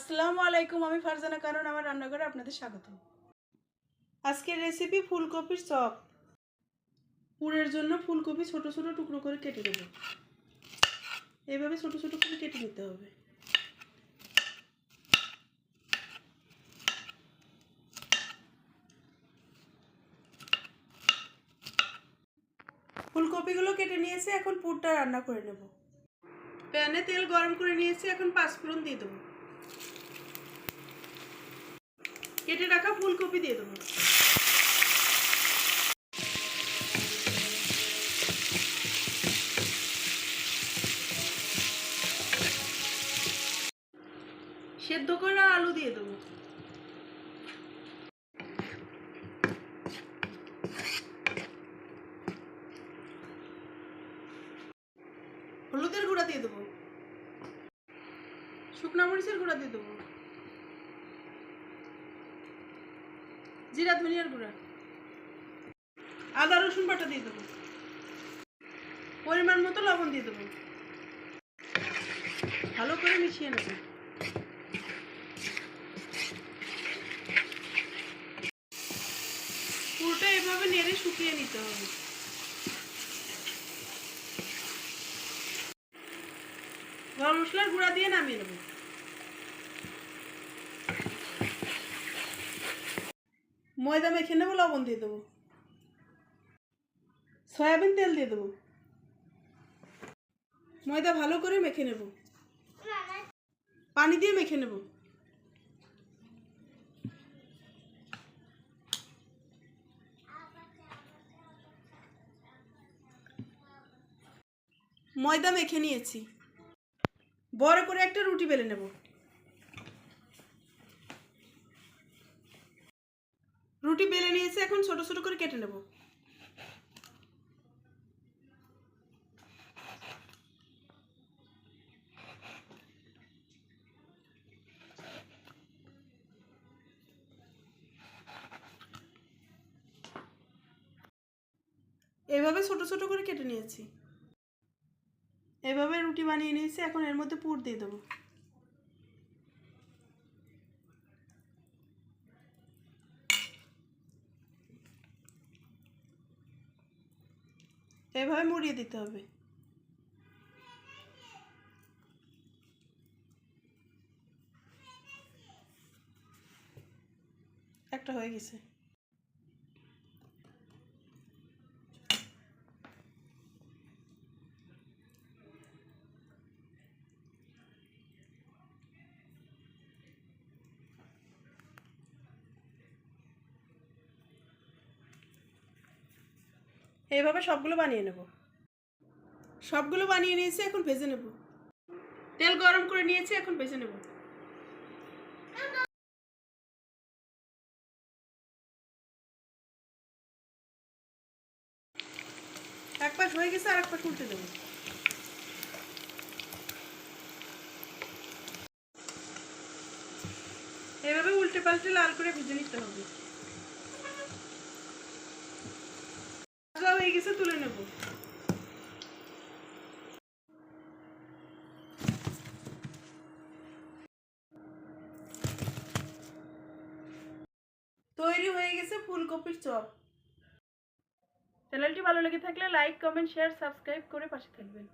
আসসালামু আলাইকুম আমি ফারজানা কারণ আমার রান্নাঘরে আপনাদের স্বাগত। আজকের রেসিপি ফুলকপির চপ। পুরের জন্য ফুলকপি ছোট ছোট টুকরো করে কেটে দেবো এইভাবে ছোট ছোট করে কেটে নিতে হবে। ফুলকপিগুলো কেটে নিয়েছি, এখন পুরটা রান্না করে নেব। প্যানে তেল গরম করে নিয়েছি, এখন পাঁচ পাঁচফোড়ন দিয়ে দেবো। কেটে রাখা ফুলকপি দিয়ে দেবো। সেদ্ধ করা আলু দিয়ে দেবো। হলুদের গুঁড়া দিয়ে দেবো। শুকনো মরিচের গুঁড়া দিয়ে দেবো। জিরা, ধনিয়ার গুঁড়া। আদা, রসুন বাটা দিয়ে দেবো। পরিমাণ মতো লবণ দিয়ে দেবো। ভালো করে মিশিয়ে নেব। পুরোটা এভাবে নেড়ে শুকিয়ে নিতে হবে। গরম মশলার গুঁড়া দিয়ে নামিয়ে নেব। ময়দা মেখে নেব, লবণ দিয়ে দেবো। সয়াবিন তেল দিয়ে দেবো। ময়দা ভালো করে মেখে নেব। পানি দিয়ে মেখে নেব। ময়দা মেখে নিয়েছি। বড় করে একটা রুটি বেলে নেব। রুটি বেলে নিয়েছি, এখন ছোট ছোট করে কেটে নেব। এভাবে ছোট ছোট করে কেটে নিয়েছি। এভাবে রুটি বানিয়ে নিয়েছি, এখন এর মধ্যে পুর দিয়ে দেবো। এভাবে মুড়িয়ে দিতে হবে। একটা হয়ে গেছে। এইভাবে সবগুলো বানিয়ে নেব। সবগুলো বানিয়ে নিয়েছি, এখন ভেজে নেব। তেল গরম করে নিয়েছি, এখন ভেজে নেব। এক পাশ হয়ে গেছে আর এক পাশ উল্টে দেবো। এভাবে উল্টে পাল্টে লাল করে ভেজে নিতে হবে। ভাজা হয়ে গেছে, তুলে নেব। তৈরি হয়ে গেছে ফুলকপির চপ। চ্যানেলটি ভালো লেগে থাকলে লাইক, কমেন্ট, শেয়ার, সাবস্ক্রাইব করে পাশে থাকবেন।